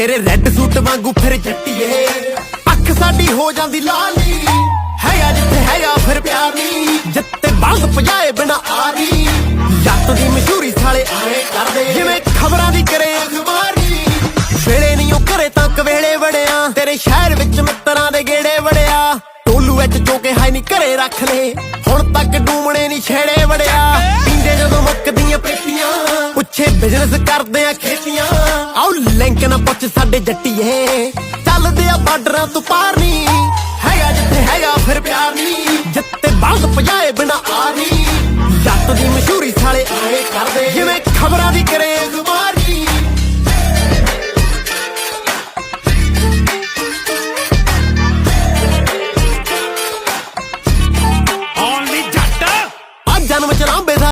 ਤੇਰੇ red suit ਵਾਂਗੂ ਫਿਰ ਜੱਟੀਏ। ਅੱਖ ਸਾਡੀ ਹੋ ਜਾਂਦੀ ਲਾਲੀ। ਹੈਗਾ ਜਿੱਥੇ ਹੈਗਾ ਫਿਰ ਪਿਆਰ। ਨਹੀਂ ਜਿੱਤੇ ਪਜਾਏ ਬਿਨਾ ਆਰੀ। ਜੱਟ ਦੀ ਮਸ਼ਹੂਰੀ ਸਾਲੇ ਆਏ ਕਰਦੇ। ਜਿਵੇਂ ਖਬਰਾਂ ਦੀ ਕਰੇ ਅਖਬਾਰੀ। ਵੇਲੇ ਨਹੀਂ ਉਹ ਘਰੇ ਤਾਂ ਕਵੇਲੇ ਵੜਿਆ। ਤੇਰੇ ਸ਼ਹਿਰ ਵਿੱਚ ਮਿੱਤਰਾਂ ਦੇ ਗੇੜੇ ਵੜਿਆ। ਟੋਲੂ ਵਿੱਚ ਜੋ ਕੇ ਹਾਈ ਨਹੀਂ ਘਰੇ ਰੱਖ ਲੈ। ਹੁਣ ਤੱਕ ਡੂਮਣੇ ਨਹੀਂ ਛੇੜੇ ਵੜਿਆ। ਪੀਂਦੇ ਜਦੋਂ ਮੁੱਕਦੀਆਂ ਪੇਟੀਆਂ। ਪੁੱਛੇ ਬਿਜ਼ਨਸ ਕਰਦੇ ਆ ਖੇਤੀਆਂ। ਤੱਕ ਨਾ ਪੁੱਛ ਸਾਡੇ ਜੱਟੀਏ ਚੱਲਦੇ ਆ ਬਾਰਡਰਾਂ ਤੋਂ ਪਾਰ ਨਹੀਂ ਹੈਗਾ ਜਿੱਥੇ ਹੈਗਾ ਫਿਰ ਪਿਆਰ ਨਹੀਂ ਜਿੱਤੇ ਬੰਦ ਪਜਾਏ ਬਿਨਾ ਆ ਨਹੀਂ ਜੱਟ ਦੀ ਮਸ਼ਹੂਰੀ ਸਾਲੇ ਆਏ ਕਰਦੇ। ਜਿਵੇਂ ਖਬਰਾਂ ਦੀ ਕਰੇ ਜ਼ੁਬਾਨੀ ਜਨਮ ਚ ਰਾਂਬੇ